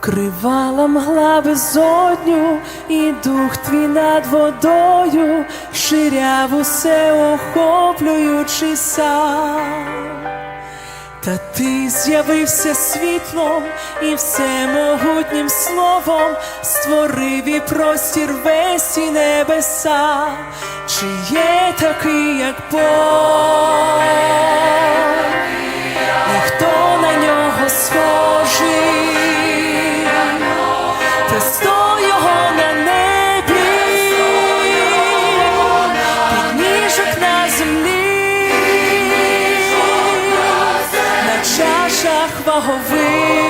Вкривала мгла безодню, і дух твій над водою, ширяв усе охоплюючи сам. Та ти з'явився світлом і всемогутнім словом створив і простір весь і небеса, чи є такий, як Бог, чашах вагових,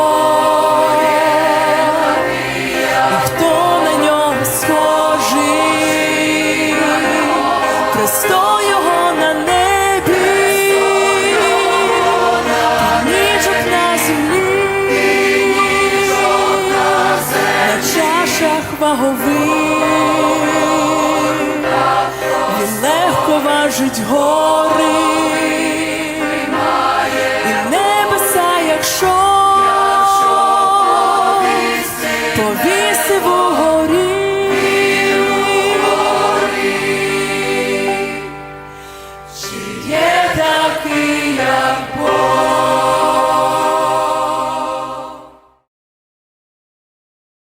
Престол його на небі, ніжок на землі, на чашах вагових, він легко важить гори.